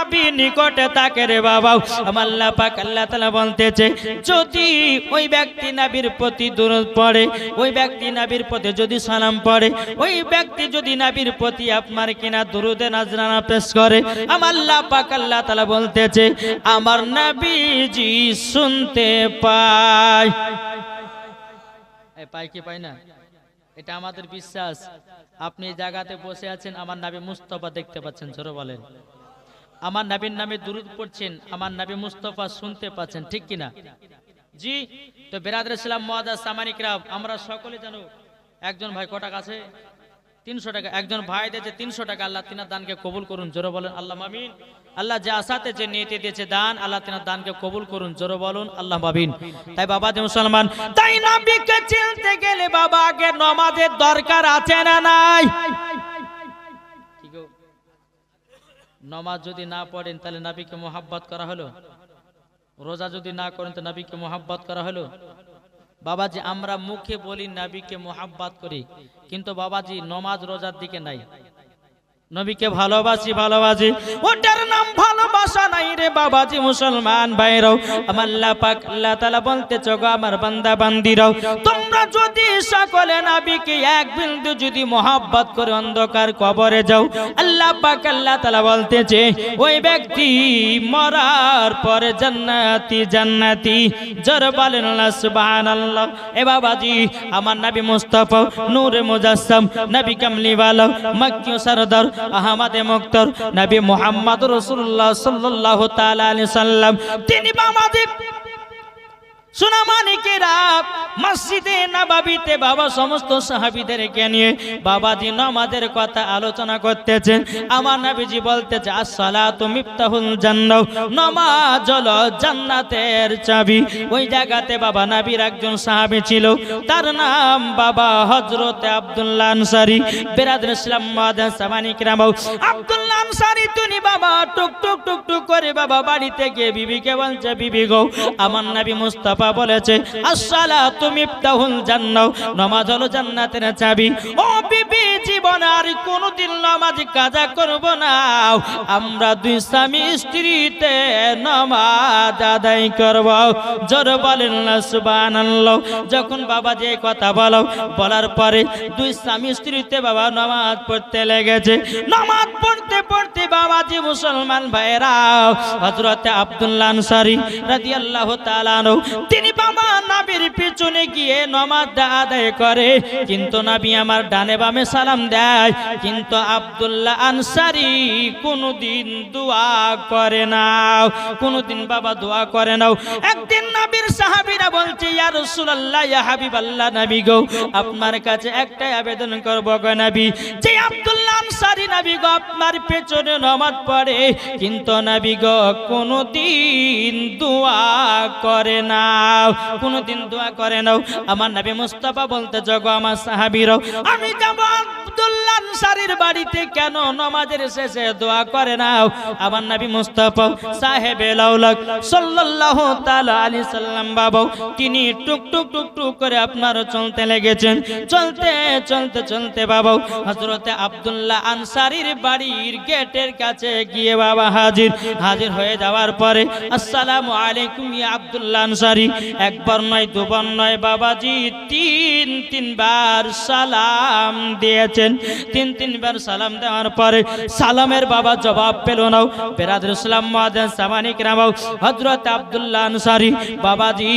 নাবি নিকটে তাকে রে বাবা আল্লাহ পাক আল্লাহ তাআলা বলতেছে, যদি ওই ব্যক্তি নাবির প্রতি দূরত পড়ে, ওই ব্যক্তি নাবির প্রতি যদি সালাম পড়ে, ওই ব্যক্তি যদি নাবির প্রতি আপনার কিনা দুরুদে নাজরানা পেশ করে আল্লাহ পাক আল্লাহ তাআলা বলতেছে, আমার নাবিজি শুনতে পায়। পাই কি পাই না? এটা আমাদের বিশ্বাস। আপনি জায়গাতে বসে আছেন, আমার নাবি মুস্তফা দেখতে পাচ্ছেন, জোরে বলেন। আমার নাবির নামে দুরুদ পড়ছেন, আমার নাবি মুস্তফা শুনতে পাচ্ছেন, ঠিক কিনা? জি, তো বেরাদের ইসলাম মহাদাস সামানিকরা আমরা সকলে জানো একজন ভাই কটাক আছে তিনশো টাকা, একজন ভাই দিয়েছে তিনশো টাকা, আল্লাহ তিনার দানকে কবুল করুন, জোরে বলেন, আল্লাহ মামিন আল্লাহ যে আশাতে যে নিয়েতে দিয়েছে দান, আল্লাহ তিনার দানকে কবুল করুন, জোরে বলুন, আল্লাহ মামিন তাই বাবা যে মুসলমান, তাই নবীকে চিনতে গেলে বাবা আগে নমাজের দরকার আছে না নাই কি গো? নমাজ যদি না পড়েন, তাহলে নাবিকে মোহাব্বত করা হলো? রোজা যদি না করেন তো নাবিকে মোহাব্বত করা হলো? বাবাজি, আমরা মুখে বলি নাবিকে মোহাব্বত করি, কিন্তু বাবাজি, নমাজ রোজার দিকে নাই। নবীকে ভালোবাসি ভালোবাসি। ওটার নাম ভালোবাসা নাই রে বাবাজি মুসলমান ভাইরাও। আমার পাক আল্লাহ তাআলা বলতে চগো আমার বান্দা, বান্দিরাও, তোমরা যদি সকলে নবীকে এক বিন্দু যদি মোহাব্বত করে অন্ধকার কবরে যাও, আল্লাহ পাক আল্লাহ তাআলা বলতেছে, ওই ব্যক্তি মরার পরে জান্নাতি জান্নাতি, জোর বলেন সুবহানাল্লাহ। এ বাবাজি, আমার নবী মুস্তাফা, নূরে মুজাসসাম, নবী কামলিওয়ালা মক্কি সরদার, আহমদে মুক্তর, নবী মুহাম্মদ রাসূলুল্লাহ সাল্লাল্লাহু তাআলা আলাইহি সাল্লাম তিনি বাবাজি আলোচনা করতেছেন আমার সাহাবী ছিল। তার নাম বাবা হযরতে আব্দুল্লাহ আনসারী। বেরাদুল ইসলাম মাদান সামানিক রামাও আব্দুল্লাহ আনসারী তুমি বাবা টুক টুক করে বাবা বাড়িতে গিয়ে বিবিকে বলছে, বিবি গো, আমার নবী মুস্তাফা বলেছে আসসালাতু মিফতাহুল জান্নাহ নামাজ হলো জান্নাতের চাবি। ও বিবি, জীবন আর কোনোদিন নামাজ কাজা করব না। আমরা দুই স্বামী স্ত্রীতে নামাজ আদায় করব। জোর বলেন না, সুবহানাল্লাহ। যখন বাবা যে কথা বলো, বলার পরে দুই স্বামী স্ত্রীতে বাবা নামাজ পড়তে লেগেছে। নামাজ পড়তে পড়তে বাবাজি মুসলমান ভাইরা হযরতে আব্দুল্লাহ আনসারী রাদিয়াল্লাহু তাআলা তিনি বাবা নবীর পিছনে গিয়ে নামাজ আদায় করে। কিন্তু নবী আমার ডানে বামে সালাম দেয়। কিন্তু আব্দুল্লাহ আনসারী কোনোদিন দোয়া করে না। কোনোদিন বাবা দোয়া করে নাও একদিন নবীর সাহাবিরা বলছে, ইয়া রাসূলুল্লাহ, ইয়া হাবিবাল্লাহ নবী গো, আপনার কাছে একটাই আবেদন করব গো নবী। যে আব্দুল্লাহ আনসারী নবী গো, আপনার পেছনে নামাজ পড়ে। কিন্তু নবী গো, কোনোদিন দোয়া করে না। কোনোদিন দোয়া করে নাও। আমার নবী মুস্তাফা বলতে, জগ আমার সাহাবীরও, আমি যাব আব্দুল্লাহ আনসারীর বাড়িতে কেন নামাজের শেষে দোয়া করে নাও? আমার নবী মুস্তাফা, সাহেব লাউলাক সাল্লাল্লাহু তাআলা আলাইহি সাল্লাম বাবা, তিনি টুক টুক টুক টুক করে আপনার চলতে লেগেছেন। চলতে চলতে চলতে বাবা, হযরতে আব্দুল্লাহ আনসারীর বাড়ির গেটের কাছে গিয়ে বাবা হাজির। হাজির হয়ে যাওয়ার পরে, আসসালামু আলাইকুম ইয়া আব্দুল্লাহ আনসারী। একবার নয়, দুবার নয়, বাবাজি, তিন, তিনবার সালাম দিয়েছেন। তিন, তিনবার সালাম দেওয়ার পরে সালামের বাবা জবাব পেল নাও বেরাদুল ইসলাম মুআদ্দিন সামানিক রামাও, হযরত আব্দুল্লাহ আনসারী, বাবাজি,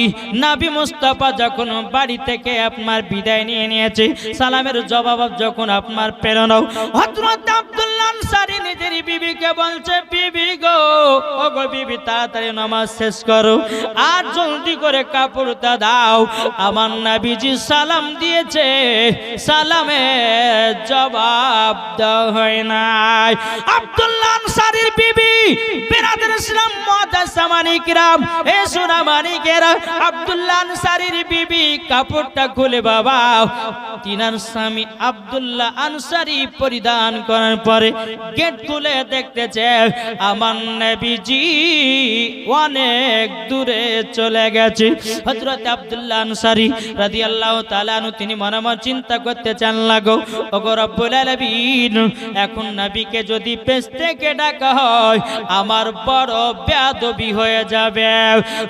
নবী মুস্তাফা যখন বাড়ি থেকে আপনার বিদায় নিয়ে নিয়েছে, সালামের জবাব যখন আপনার পেল নাও হযরত আব্দুল্লাহ আনসারী নিজের বিবিকে বলছে, বিবি গো ও গো বিবি, তাড়াতাড়ি নামাজ শেষ করো, আর জলদি করে কাপড়টা দাও। আমার নবীজি সালাম দিয়েছে, সালামের জবাব দেওয়া হয় নাই। আব্দুল্লাহ আনসারীর বিবি, বেরাদের ইসলাম মাদা সামানিকরাম এ সোনা মানিকেরা, আব্দুল্লাহ আনসারির বিবি, কাপড়টা খুলে বাবা, তিনার স্বামী আব্দুল্লাহ আনসারি পরিধান করার পরে গেট খুলে দেখতেছে, আমার নবীজি অনেক দূরে চলে গেছে। হযরত আব্দুল্লাহ আনসারি রাদিয়াল্লাহু তাআলা আনহু, তিনি মনে মনে চিন্তা করতে চান, লাগো, ওগো রব্বুল আলামিন, এখন নবীকে যদি পেছ থেকে ডাকা হয়, আমার বড় বেয়াদবি হয়ে যাবে।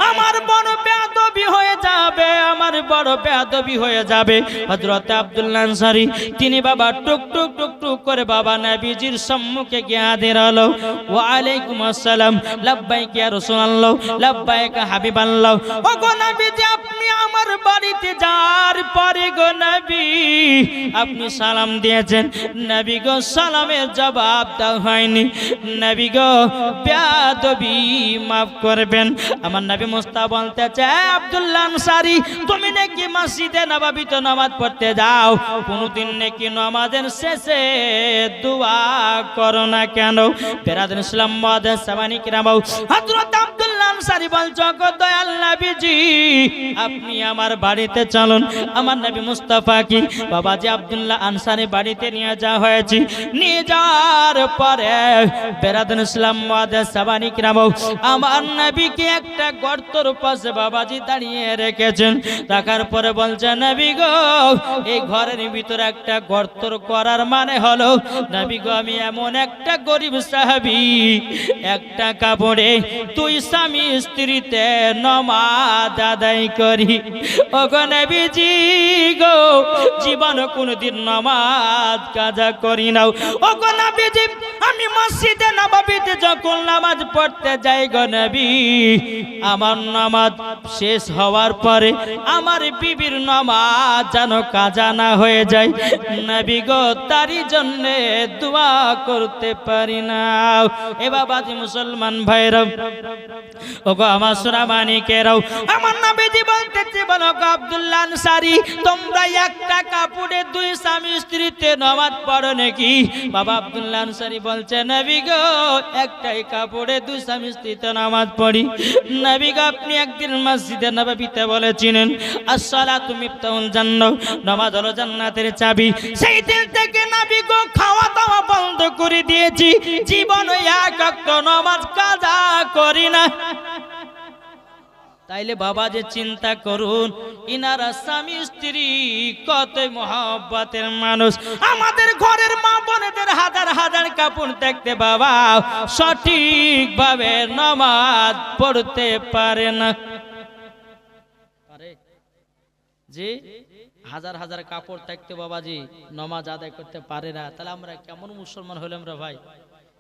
আমার বড় বেয়াদবি হয়ে যাবে, আমার বড় বেয়াদবি হয়ে যাবে। হযরত আব্দুল্লাহ আনসারি, তিনি বাবা টুক টুক টুক টুক করে বাবা নবীজির সম্মুখে গিয়ে হাজির হলো। ওয়া আলাইকুম আসসালাম, লাব্বাইক ইয়া রাসূলুল্লাহ, লাব্বাইক হাবিবাল্লাহ। ও গো নবীজি আপনি আমার বাড়িতে যাওয়ার পরে সালাম দিয়েছেন। নবী গো, সালামের জবাব দেওয়া হয়নি। নবী গো, বেয়াদবি মাফ করবেন। আমার নবী মুস্তা বলতে চায় আব্দুল্লাহ আনসারি, তুমি নাকি মসজিদে নবাবিতে নামাজ পড়তে যাও? কোনদিন নাকি নামাজের শেষে দোয়া করো না কেন? বেরাদিন ইসলাম মাদের সাবানি কিরামাও হযরত আব্দুল্লাহ আনসারি বলছো গো, দয়াল নবীজি আপনি আমার বাড়িতে চলুন। আমার নবী মুস্তাফা কি? বাবাজি আব্দুল্লাহ আনসারি বাড়িতে নিয়ে যাওয়া হয়েছে। নিয়ে যাওয়ার পরে বেরাদিন ইসলাম মাদের সাবানি আমার নবীকে একটা গর্তর পাশে বাবাজি দাঁড়িয়ে রেখেছেন। পরে নবী গো, এই ঘরের ভিতরে একটা গর্তর করার মানে হলো, নবী গো, আমি এমন একটা গরিব সাহাবি, একটা কাপড়ে তুই স্বামী স্ত্রীতে নমাজ আদায় করি। ও গো, জীবন কোনদিন নমাজ কাজা করি নাও। ও গো নবীজি, আমি মসজিদে নবাবিতে যখন নামাজ পড়তে যাই নবী, আমার নামাজ শেষ হওয়ার পরে আমার বিবির নামাজ যেন কাজা না হয়ে যায়। নবী গো, তারই জন্য দোয়া করতে পারি না এ বাবাজি মুসলমান ভাইরাও, ওগো আমার সোনা মানিকেরাও আমার নবীজি বলতেছে, বলো গো আব্দুল্লাহ আনসারি, তোমরা একটা কাপড়ে দুই স্বামী স্ত্রীতে নামাজ পড়ো নাকি? বাবা আব্দুল্লাহ আনসারি বলছে, নবী গো, একটাই কাপড়ে দুই স্বামী স্ত্রীতে নামাজ পড়ি। নবী গো, আপনি একদিন মসজিদে নববীতে বলেছিলেন তুমি মিফতাহুল জান্ন নামাজ হলো জান্নাতের চাবি। সেই দিন থেকে নবী গো খাওয়া দাওয়া বন্ধ করে দিয়েছি। জীবন এক নামাজ কাজা করি না। তাইলে বাবা যে চিন্তা করুন, ইনারা স্বামী, স্ত্রী, কত মহাব্বতের মানুষ। আমাদের ঘরের মা বোনেদের হাজার হাজার কাপড় দেখতে বাবা সঠিক ভাবে নামাজ পড়তে পারে না। জি, হাজার হাজার কাপড় থাকতে বাবাজি, নমাজ আদায় করতে পারে না। তাহলে আমরা কেমন মুসলমান হলাম রে ভাই?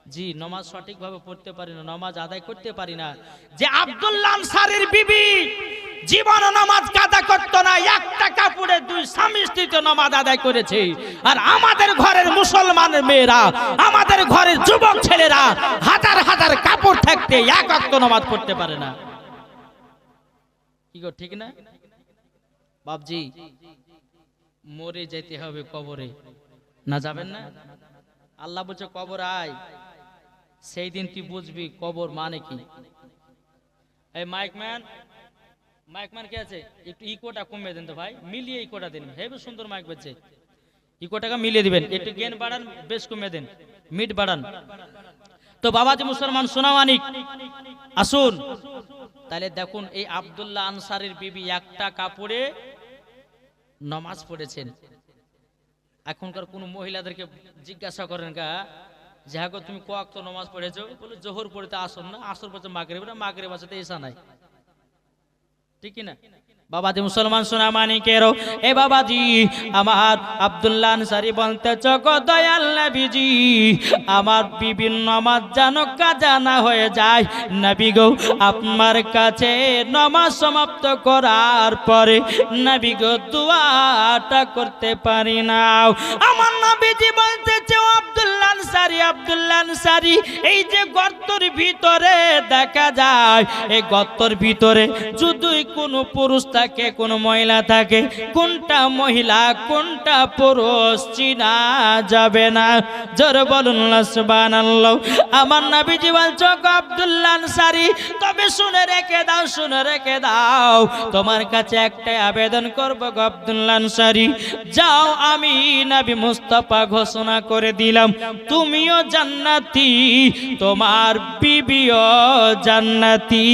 জি, নমাজ সঠিকভাবে পড়তে পারি না, নমাজ আদায় করতে পারি না। যে আব্দুল্লাহ আনসারীর বিবি জীবন নামাজ কাদা করতো না, একটা কাপড়ে দুই স্বামী স্ত্রীতে নামাজ আদায় করেছে। আর আমাদের ঘরের মুসলমানের মেয়েরা, আমাদের ঘরের যুবক ছেলেরা হাজার হাজার কাপড় থাকতে এক অক্ত নামাজ পড়তে পারে না। কি গো, ঠিক না? বাবজি মরে যেতে হবে কবরে। না যাবেন না? আল্লাহ বলছে, কবর আয়। সেই দিন তুই বুঝবি কবর মানে কি। এই মাইক ম্যান মাইক ম্যান কে আছে? একটু ইকোটা কমে দেন তো ভাই, মিলিয়ে ইকোটা দিন। হেবি সুন্দর মাইক বেচে ইকোটাকে মিলিয়ে দিবেন, একটু গেন বাড়ান, বেশ কমে দেন, মিট বাড়ান। তো বাবাজি মুসলমান সোনামানিক আসুন। তাহলে দেখুন, এই আব্দুল্লাহ আনসারের বিবি একটা কাপড়ে নমাজ পড়েছেন। এখনকার কোন মহিলাদেরকে জিজ্ঞাসা করেন গা যে হ্যাঁ তুমি কোয়াক তো নমাজ পড়েছো, বলে জোহর পড়িতে আসর না, আসর পড়তে মাগরে মাগরে বাঁচাতে এসা নাই। ঠিক না? বাবাজি মুসলমান সোনা মানিকেরও এ বাবাজি, আমার আব্দুল্লাহ আনসারি বলতে চক দয়াল নবীজি, আমার বিভিন্ন নামাজ যেন কাজা না হয়ে যায়। নবী গো, আপনার কাছে নমাজ সমাপ্ত করার পরে নবী গো, দোয়াটা করতে পারি না। আমার নবীজি বলতেছে ও আব্দুল্লাহ আনসারি আব্দুল্লাহ আনসারি, এই যে গর্তর ভিতরে দেখা যায়, এই গর্তর ভিতরে যদি কোনো পুরুষ থাকে, কোন মহিলা থাকে, কোনটা মহিলা, কোনটা পুরুষ, চিনা যাবে না। জোর বলুন সুবহানাল্লাহ। আমার নবীজি বলছো আব্দুল্লাহ আনসারী, তবে শুনে রেখে দাও, শুনে রেখে দাও। তোমার কাছে একটাই আবেদন করব আব্দুল্লাহ আনসারী। যাও, আমি নবী মুস্তাফা ঘোষণা করে দিলাম। তুমিও জান্নাতি, তোমার বিবিও জান্নাতি।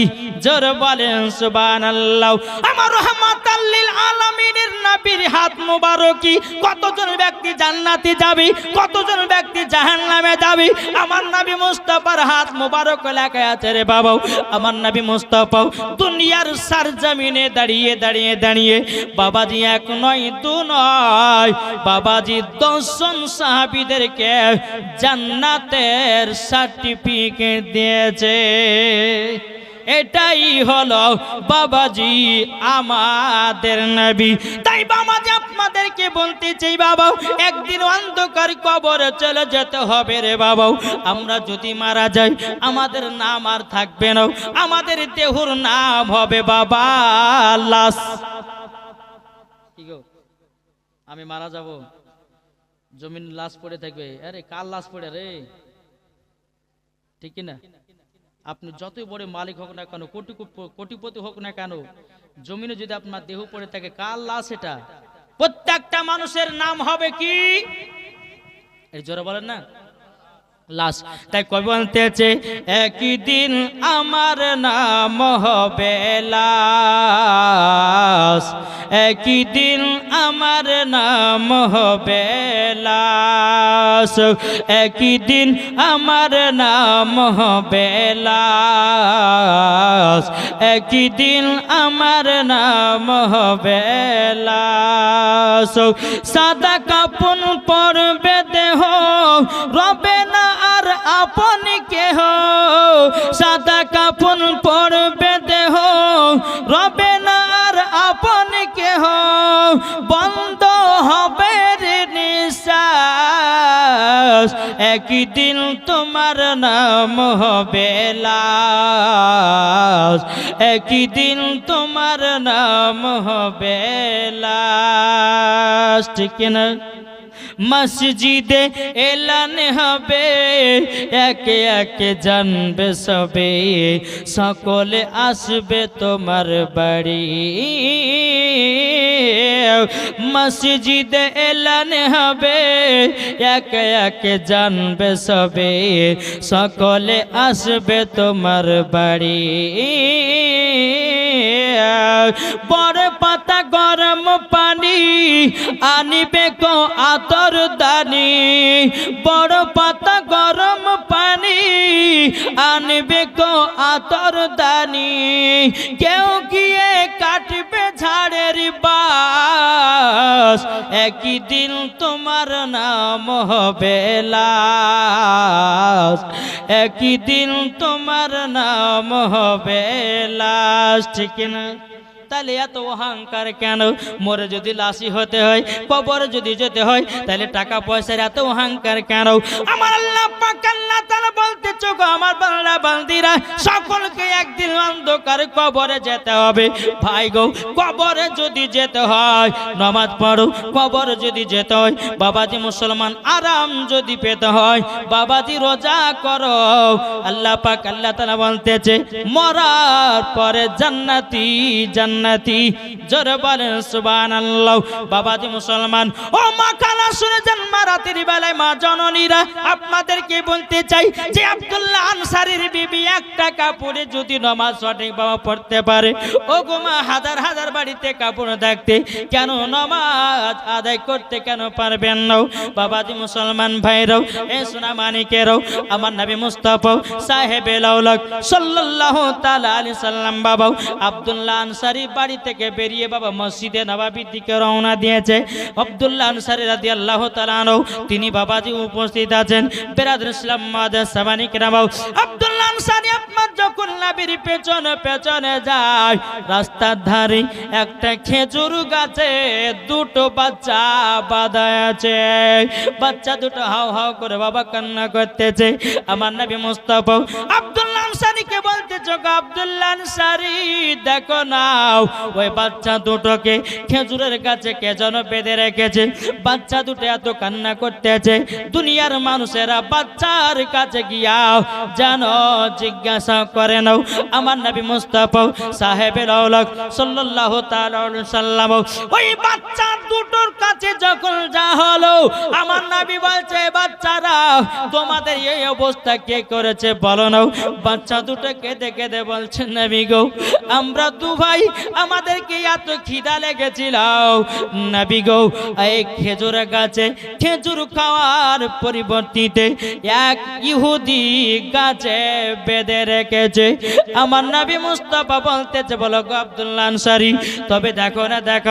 জোর বলেন, সুবহানাল্লাহ। আমার রহমাতাল্লিল আলামিনের নবীর হাত মুবারকি। কতজন ব্যক্তি জান্নাতি যাবে? কতজন ব্যক্তি জাহান্নামে যাবে? আমার নবী মুস্তাফার হাত মুবারক লেখা আছে রে বাবা আমার নবী মুস্তাফা দুনিয়ার সার জমিনে দাঁড়িয়ে দাঁড়িয়ে দাঁড়িয়ে, বাবাজি এক নয়, দু নয়, বাবাজি দশজন সাহাবীদেরকে জান্নাতের সার্টিফিকেট দিয়েছে। এটাই হলো বাবাজি আমাদের নবী। তাই বাবাজি আপনাদেরকে বলতে চাই, বাবা, একদিন অন্ধকার কবরে চলে যেতে হবে রে বাবা। আমরা যদি মারা যাই, আমাদের নাম আর থাকবে না। আমাদের দেহুর নাম হবে বাবা লাশ। আমি মারা যাব? জমিন লাশ পড়ে থাকবে। আরে, কার লাশ পড়ে রে? ঠিক না আপনি যতই বড় মালিক হোক না কেন কোটি কোটিপতি হোক না কেন, জমিনে যদি আপনার দেহ পড়ে থাকে কাল লাশ এটা? প্রত্যেকটা মানুষের নাম হবে কি? এর জোরে বলেন না। লাশ। তাই কবি বলতেছে একই দিন আমার নাম হবে লাশ। একই দিন আমার নাম হবে লাশ। একই দিন আমার নাম হবে লাশ। একই দিন আমার নাম হবে লাশ। সাদা কাপন পরবে দেহ, রবে আপন কেহ, সাদা কাপন পরবে দেহ। রবে না আর আপন কেহ, বন্ধ হবে রে নিঃশ্বাস। একই দিন তোমার নাম হবে লাশ। একই দিন তোমার নাম হবে লাশ। ঠিক না মসজিদে এলান হবে, একে একে জানবে সবে। সকলে আসবে তোমার বাড়ি। মসজিদে এলান হবে, একে একে জানবে সবে। সকলে আসবে তোমার বাড়ি। বড় পাতা গরম পানি আনিবে কো আতর দানি। বড় পাতা গরম আনবে কো আতর দানি। কেউ গিয়ে কাটবে ঝাড়ের বাস। একই দিন তোমার নাম হবে লাশ। একই দিন তোমার নাম হবে লাশ। ঠিক না তাহলে এত অহংকার কেন? মরে যদি লাশি হতে হয়, কবরে যদি যেতে হয়, তাহলে টাকা পয়সার এত অহংকার কেন? আমার আল্লাহ পাক আল্লাহ তাআলা বলতে চোখ আমার বাংলা বান্দিরা, সকলকে একদিন অন্ধকার কবরে যেতে হবে। ভাই গো, কবরে যদি যেতে হয়, নামাজ পড়ো, কবরে যদি যেতে হয়, বাবাজি মুসলমান আরাম যদি পেতে হয়, বাবাজি রোজা করো। আল্লাহ পাক আল্লাহ তাআলা বলতেছে, মরার পরে জান্নাতি জান্নাতি জোরে বলেন, সুবহানাল্লাহ। বাবাজি মুসলমান, ও মা কালা, শুনে যান মা রাতের বেলায় মা জননীরা। আপনাদেরকে বলতে চাই? যে আব্দুল্লাহ আনসারীর বিবি একটা কাপড়ে যদি নামাজ সঠিক বাবা পড়তে পারে। ও গো মা, হাজার হাজার বাড়িতে কাপড় থাকতে কেন নামাজ আদায় করতে কেন পারবেন না? বাবাজি মুসলমান ভাইরাও, এ সোনা মানিকেরও, আমার নবী মুস্তাফা সাহেবে লাউলাক সাল্লাল্লাহু তাআলা আলাইহি সাল্লাম বাবা আব্দুল্লাহ আনসারী বাড়ি থেকে বেরিয়ে বাবা মসজিদে নবাবির দিকে রওনা দিয়েছে। আব্দুল্লাহ আনসারী রাদিয়াল্লাহু তাআলা আনহু, তিনি বাবাজি উপস্থিত আছেন। বেরাদুল ইসলাম মাদার সাবানি কেরামাও আব্দুল্লাহ আনসারী আপনার যখন নবীর পেছনে পেছনে যায়, রাস্তার ধারে একটা খেজুর গাছে দুটো বাচ্চা বাঁধা আছে। বাচ্চা দুটো হাও হাও করে বাবা কান্না করতেছে। আমার নবী মুস্তাফা, আব্দুল্লাহ আনসারী আনসারিকে বলতে চোখ আব্দুল্লাহ আনসারি, দেখো নাও ওই বাচ্চা দুটোকে খেজুরের কাছে কে যেন বেঁধে রেখেছে? বাচ্চা দুটো এত কান্না করতেছে। দুনিয়ার মানুষেরা বাচ্চার কাছে গিয়াও যেন জিজ্ঞাসা করে নাও। আমার নবী মুস্তাফা সাহেবের তাআলা আলাইহি সাল্লাম, ওই বাচ্চা দুটোর কাছে যখন যা হলো, আমার নবী বলছে, বাচ্চারা, তোমাদের এই অবস্থা কে করেছে বলো না বাচ্চা দুটো কেঁদে কেঁদে বলছে, নবী গো, আমরা দু ভাই আমাদেরকে এত খিদা লেগেছিল নবী গো, এই খেজুর গাছে খেজুর খাওয়ার পরিবর্তিতে এক ইহুদি গাছে বেঁধে রেখেছে। আমার নবী মুস্তফা বলতেছে, বলো গো আব্দুল্লাহ আনসারি, তবে দেখো না, দেখো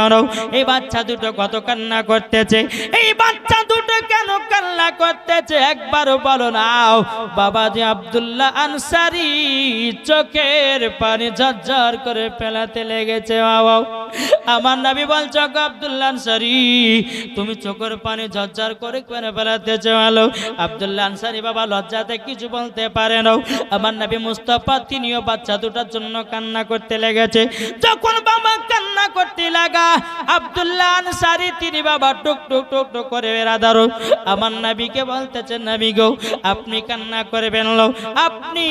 এই বাচ্চা দুটো কত কান্না করতেছে। এই বাচ্চা দুটো কেন কান্না করতেছে? একবারও বলো নাও। বাবা বাবাজি আব্দুল্লাহ আনসারি চোখের পানি ঝরঝর করে ফেলাতে লেগেছে বাবা আমার নবী বলছো গো আব্দুল্লাহ আনসারি, তুমি চোখের পানি ঝরঝর করে করে ফেলাতে চালো আব্দুল্লাহ আনসারি বাবা লজ্জাতে কিছু বলতে পারে না। আমার নবী মুস্তাফা, তিনিও বাচ্চা দুটার জন্য কান্না করতে লেগেছে। যখন বাবা কান্না করতে লাগা, আব্দুল্লাহ আনসারি তিনি বাবা টুক টুক টুক টুক করে বেড়াদারো আমার নবীকে বলতেছেন নবী গো, আপনি কান্না করবেন আপনি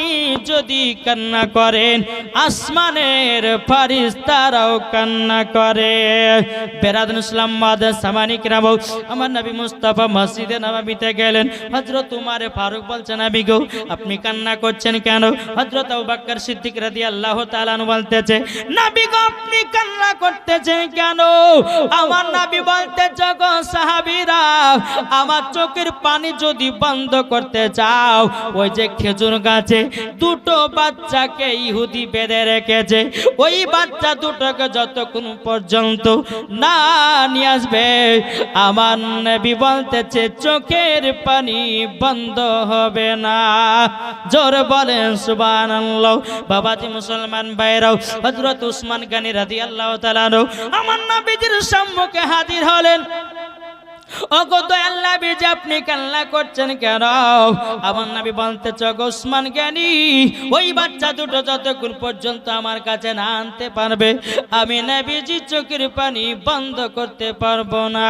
যদি কান্না করেন, আসমানের ফারিস্তারাও কান্না করে। বেরাদুল ইসলাম মাদার সামানিক রাবো আমার নবী মুস্তাফা মসজিদে নবাবিতে গেলেন। হজরত উমার ফারুক বলছেন নবী গো, আপনি কান্না করছেন কেন? হজরত আবু বকর সিদ্দিক রাদিয়াল্লাহু তাআলা আনহু বলতেছে, নবী গো, আপনি কান্না করতেছেন কেন? আমার নবী বলতেছে, গো সাহাবীরা, আমার চোখের পানি যদি বন্ধ করতে চাও, ওই যে খেজুর গাছে দুটো বাচ্চাকে ইহুদি বেঁধে রেখেছে, ওই বাচ্চা দুটোকে যতক্ষণ পর্যন্ত না নিয়ে আসবে। আমার নবী বলতেছে, চোখের পানি বন্ধ হবে না। জোর বলেন সুবান বাবাজি মুসলমান ভাইরাও হজরত উসমান গানি রাজি আল্লাহ তালানো আমার নবীজির সম্মুখে হাজির হলেন। অগত আল্লাহ বিজ আপনি কান্না করছেন কেন? আমার নবী বলতে চক ওসমান জ্ঞানী ওই বাচ্চা দুটো যতক্ষণ পর্যন্ত আমার কাছে না আনতে পারবে, আমি নবীজি চোখের পানি বন্ধ করতে পারব না।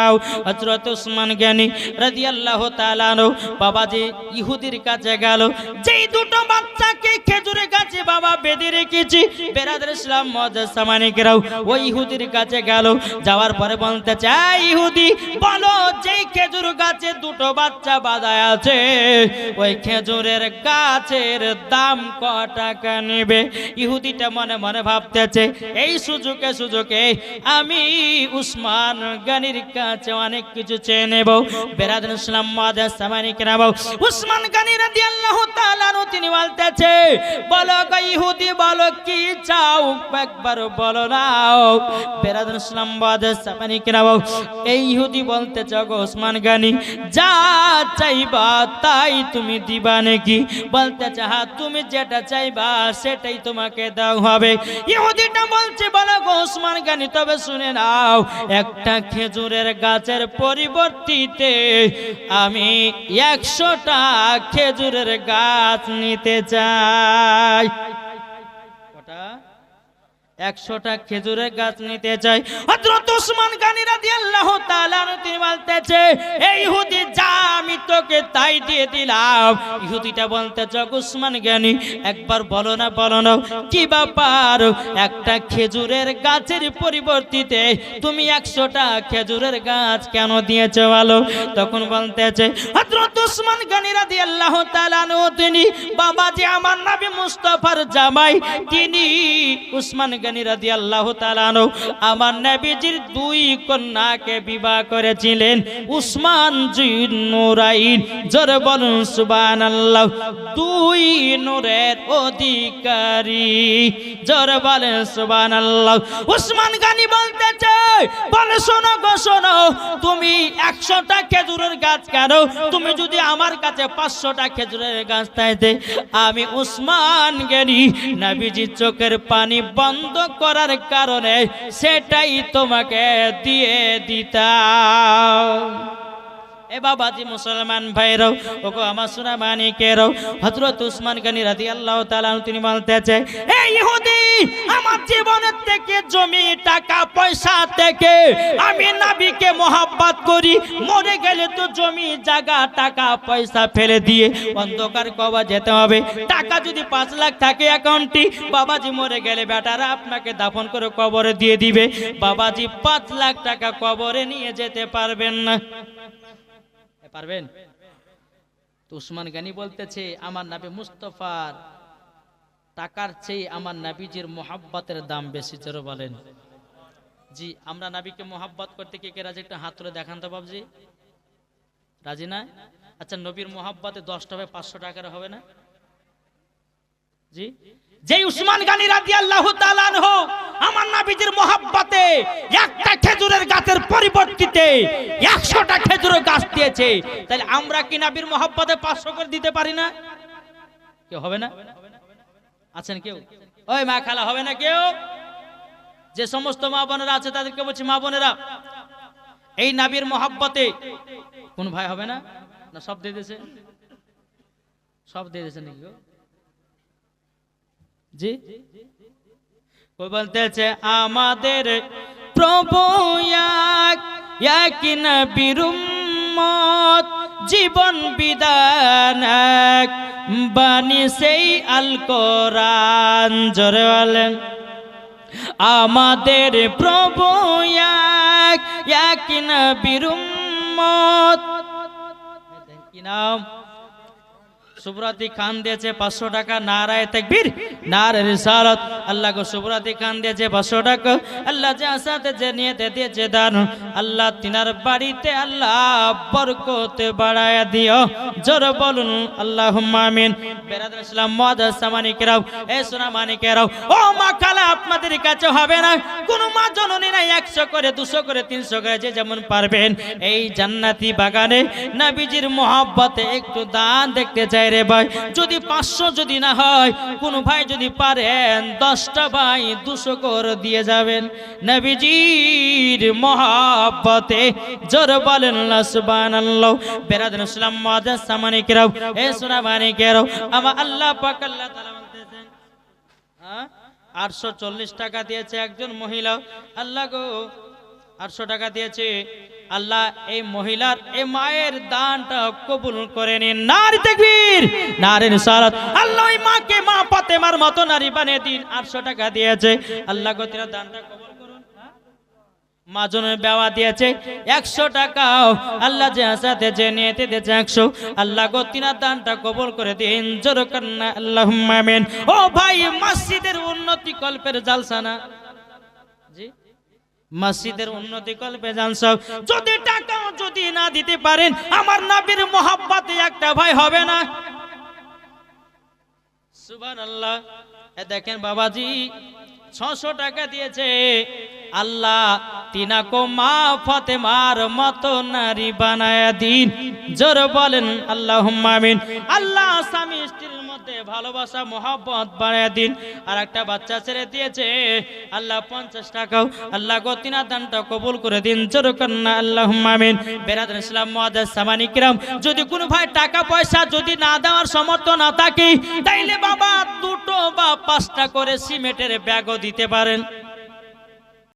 হজরত ওসমান জ্ঞানী রাজি আল্লাহ তালানো বাবাজি ইহুদির কাছে গেল, যেই দুটো বাচ্চাকে খেজুরে গাছে বাবা বেঁধে রেখেছি, বেরাদের ইসলাম মজাজ সামানিকেরাও ওই ইহুদির কাছে গেল, যাওয়ার পরে বলতে চাই ইহুদি, বলো যেই খেজুর গাছে দুটো বাচ্চা বাঁধায় আছে, ওই খেজুরের গাছের দাম ক টাকা নেবে? ইহুদিটা মনে মনে ভাবতেছে, এই সুযোগে সুযোগে আমি উসমান গানির কাছে অনেক কিছু চেয়ে নেব। বেরাদুল ইসলাম উসমান তিনি বলতেছে, বলো ইহুদি, বলো কি চাও? একবার বলো নাও। বেরাদুল ইসলাম মাদার সামানিক এই ইহুদি বলতে চাও গো ওসমান গানি, যা চাইবা তাই তুমি দিবা নাকি? বলতে চাহা তুমি যেটা চাইবা সেটাই তোমাকে দাও হবে। ইহুদিটা বলছে, বলো গো ওসমান গানি, তবে শুনে নাও, একটা খেজুরের গাছের পরিবর্তিতে আমি একশোটা খেজুরের গাছ নিতে চাই। একশোটা খেজুরের গাছ নিতে চাই। হযরত ওসমান গানি রাদিয়াল্লাহু তাআলা তিনি বলতেছে এই ইহুদি, যা আমি তোকে তাই দিয়ে দিলাম। ইহুদিটা বলতেছে ওসমান গানি, একবার বলো না বলো না, কি ব্যাপার? একটা খেজুরের গাছের পরিবর্তিতে তুমি একশোটা খেজুরের গাছ কেন দিয়েছ বলো? তখন বলতেছে, হযরত ওসমান গানি রাদিয়াল্লাহু তাআলা তিনি বাবাজি আমার নবী মুস্তাফার জামাই, তিনি উসমান গানি রাদিয়াল্লাহু তাআলা আনহু, আমার নবীজির দুই কন্যাকে বিবাহ করেছিলেন উসমান জোর বলুন, সুবহানাল্লাহ, দুই অধিকারী। জোর বলেন, সুবহানাল্লাহ। উসমান শোনো গো, শোনো, তুমি একশোটা খেজুরের গাছ কেন তুমি যদি আমার কাছে পাঁচশোটা খেজুরের গাছ চাইতে আমি উসমান জ্ঞানী নবীজি চোখের পানি বন্ধ করার কারণে সেটাই তোমাকে দিয়ে দিতাম। এ বাবাজি মুসলমান ভাইরাও ওগো আমার সোনা মানিকেরাও হযরত উসমান গনি তাআলা আনহু তিনি আমার জীবনের থেকে জমি, টাকা, পয়সা থেকে আমি নবীকে করি, মরে গেলে তো জমি, জায়গা, টাকা, পয়সা ফেলে দিয়ে অন্ধকার কবা যেতে হবে। টাকা যদি পাঁচ লাখ থাকে অ্যাকাউন্টে, বাবাজি মরে গেলে বেটারা আপনাকে দাফন করে কবরে দিয়ে দিবে। বাবাজি পাঁচ লাখ টাকা কবরে নিয়ে যেতে পারবেন না। পারবেন? তো উসমান গানি বলতেছে, আমার নাবি মুস্তফার টাকার চেয়ে আমার নাবিজির মোহাব্বতের দাম বেশি। জোরে বলেন। জি, আমরা নাবিকে মোহাব্বত করতে কে কে রাজি? একটা হাত তুলে দেখান তো বাবজি। রাজি না? আচ্ছা নবীর মোহাব্বতে দশটা হবে, পাঁচশো টাকার হবে না? জি? যেই উসমান গানি তাআলা আনহু, আমার নবীজির মোহাব্বতে একটা খেজুরের গাছের পরিবর্তিতে 100টা খেজুরের গাছ দিয়েছে। তাহলে আমরা কি নাবির মোহাব্বতে 500 করে দিতে পারি না? কেউ হবে না? আছেন কেউ? ওই মা খালা, হবে না কেউ? যে সমস্ত মা বোনেরা আছে, তাদেরকে বলছি, মা বোনেরা, এই নাবির মোহাব্বতে কোন ভাই হবে না? না, সব দিয়ে দিয়েছে। সব দিয়ে দিয়েছে নাকি? জি? ও বলতেছে, আমাদের প্রভু এক নবীর জীবন বিধান এক। বাণী সেই আল কোরআন বলেন। আমাদের প্রভু এক নবীর উম্মত। কি নাম? পাঁচশো টাকা, নারায় আল্লাহ পাঁচশো এ ও মা আপনাদের কাছে হবে না। কোন মা জননী নাই, একশো করে, দুশো করে, তিনশো করে, যে যেমন পারবেন। এই জান্নাতি বাগানে নবীজির মোহাব্বতে একটু দান দেখতে চাই। রে ভাই, যদি পাঁচশো যদি না হয়, কোন ভাই যদি পারেন, দশটা ভাই দুশো করে দিয়ে যাবেন। নবীজির মোহাব্বতে জোর বলেন সুবহানাল্লাহ। বেরাদান ইসলাম মহাদাস সামানিকেরাও এ সোনা মানিকেরাও, আমার আল্লাহ পাক আল্লাহ তাআলা বলতেছেন হ্যাঁ আটশো চল্লিশ টাকা দিয়েছে একজন মহিলা। আল্লাহ গো, আটশো টাকা দিয়েছে। আল্লাহ এই মহিলার, এই মায়ের দানটা কবুল করে নিন। নারী দেখবির নারীর সারাত আল্লাহ ওই মাকে মা ফাতেমার মতো নারী বানিয়ে দিন। আটশো টাকা দিয়েছে। আল্লাহ গো তিনার দানটা কবুল করুন। মাজনের বেওয়া দিয়েছে। একশো টাকাও আল্লাহ যে আসাতে যে নিয়েতে দিয়েছে একশো। আল্লাহ গো, তিনার দানটা কবল করে দিন। জোর কন্যা আল্লাহ ও ভাই, মসজিদের উন্নতি কল্পের জালসানা। মসজিদের উন্নতি কল্পে জানসব যদি টাকাও যদি না দিতে পারেন, আমার নবীর মোহাব্বতে একটা ভাই হবে না। সুবান আল্লাহ দেখেন বাবাজি, ছশো টাকা দিয়েছে। আল্লাহ তিনাকো মা ফাতেমার মতো নারী বানায় দিন। জোর বলেন আল্লাহ আল্লাহ স্বামী মধ্যে ভালোবাসা, মহাব্বত বাড়ায় দিন। আর একটা বাচ্চা ছেড়ে দিয়েছে। আল্লাহ পঞ্চাশ টাকাও, আল্লাহ গতিনা দানটা কবুল করে দিন। জোর কন্যা আল্লাহ মামিন বেরাদ ইসলাম মহাদাস সামানি কিরাম। যদি কোনো ভাই টাকা, পয়সা যদি না দেওয়ার সমর্থ না থাকে, তাইলে বাবা দুটো বা পাঁচটা করে সিমেন্টের ব্যাগও দিতে পারেন।